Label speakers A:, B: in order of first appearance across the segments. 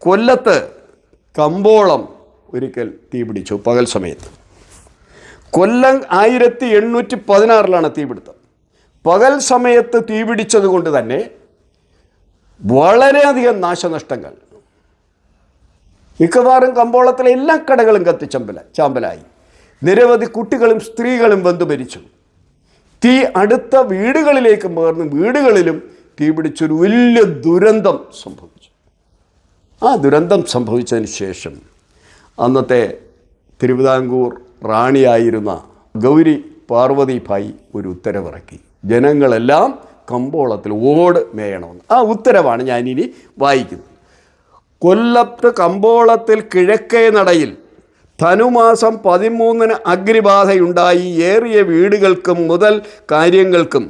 A: കൊല്ലത്ത് കമ്പോളം ഒരിക്കൽ തീപിടിച്ചു പകൽ സമയത്ത്. കൊല്ലം ആയിരത്തി എണ്ണൂറ്റി പതിനാറിലാണ് തീപിടുത്തം പകൽ സമയത്ത് തീപിടിച്ചത് കൊണ്ട് തന്നെ വളരെയധികം നാശനഷ്ടങ്ങൾ. മിക്കവാറും കമ്പോളത്തിലെ എല്ലാ കടകളും കത്തിച്ചമ്പല ചാമ്പലായി. നിരവധി കുട്ടികളും സ്ത്രീകളും വെന്തു മരിച്ചു. തീ അടുത്ത വീടുകളിലേക്ക് പകർന്ന് വീടുകളിലും തീപിടിച്ചൊരു വലിയ ദുരന്തം സംഭവിച്ചു. ആ ദുരന്തം സംഭവിച്ചതിന് ശേഷം അന്നത്തെ തിരുവിതാംകൂർ റാണിയായിരുന്ന ഗൗരി പാർവതിഭായി ഒരു ഉത്തരവിറക്കി. ജനങ്ങളെല്ലാം കമ്പോളത്തിൽ ഓട് മേയണമെന്ന്. ആ ഉത്തരവാണ് ഞാനിനി വായിക്കുന്നത്. കൊല്ലത്ത് കമ്പോളത്തിൽ കിഴക്കേ നടയിൽ ധനുമാസം പതിമൂന്നിന് അഗ്നിബാധയുണ്ടായി. ഏറിയ വീടുകൾക്കും മുതൽ കാര്യങ്ങൾക്കും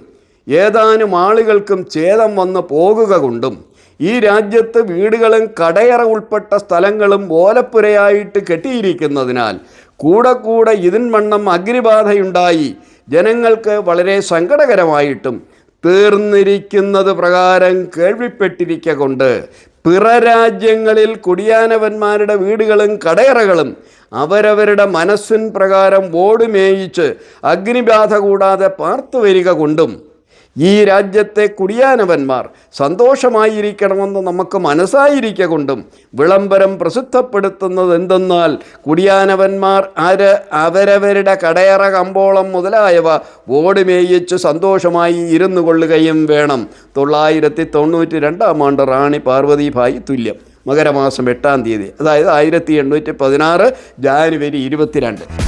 A: ഏതാനും ആളുകൾക്കും ഛേദം വന്ന് പോകുക കൊണ്ടും ഈ രാജ്യത്ത് വീടുകളും കടയറ ഉൾപ്പെട്ട സ്ഥലങ്ങളും ഓലപ്പുരയായിട്ട് കെട്ടിയിരിക്കുന്നതിനാൽ കൂടെ കൂടെ ഇതിൻവണ്ണം അഗ്നിബാധയുണ്ടായി. ജനങ്ങൾക്ക് വളരെ സങ്കടകരമായിട്ടും തീർന്നിരിക്കുന്നത് പ്രകാരം കേൾവിപ്പെട്ടിരിക്ക കൊണ്ട് പിറരാജ്യങ്ങളിൽ കുടിയാനവന്മാരുടെ വീടുകളും കടയറകളും അവരവരുടെ മനസ്സിൻ പ്രകാരം ഓടുമേയിച്ച് അഗ്നിബാധ കൂടാതെ പാർത്തു വരിക കൊണ്ടും ഈ രാജ്യത്തെ കുടിയാനവന്മാർ സന്തോഷമായിരിക്കണമെന്ന് നമുക്ക് മനസ്സായിരിക്ക കൊണ്ടും വിളംബരം പ്രസിദ്ധപ്പെടുത്തുന്നത് എന്തെന്നാൽ കുടിയാനവന്മാർ ആര് അവരവരുടെ കടയറ കമ്പോളം മുതലായവ ഓടുമേയിച്ച് സന്തോഷമായി ഇരുന്നു കൊള്ളുകയും വേണം. തൊള്ളായിരത്തി തൊണ്ണൂറ്റി രണ്ടാം ആണ്ട് റാണി പാർവതിഭായി തുല്യം. മകരമാസം എട്ടാം തീയതി. അതായത് ആയിരത്തി എണ്ണൂറ്റി പതിനാറ് ജാനുവരി ഇരുപത്തിരണ്ട്.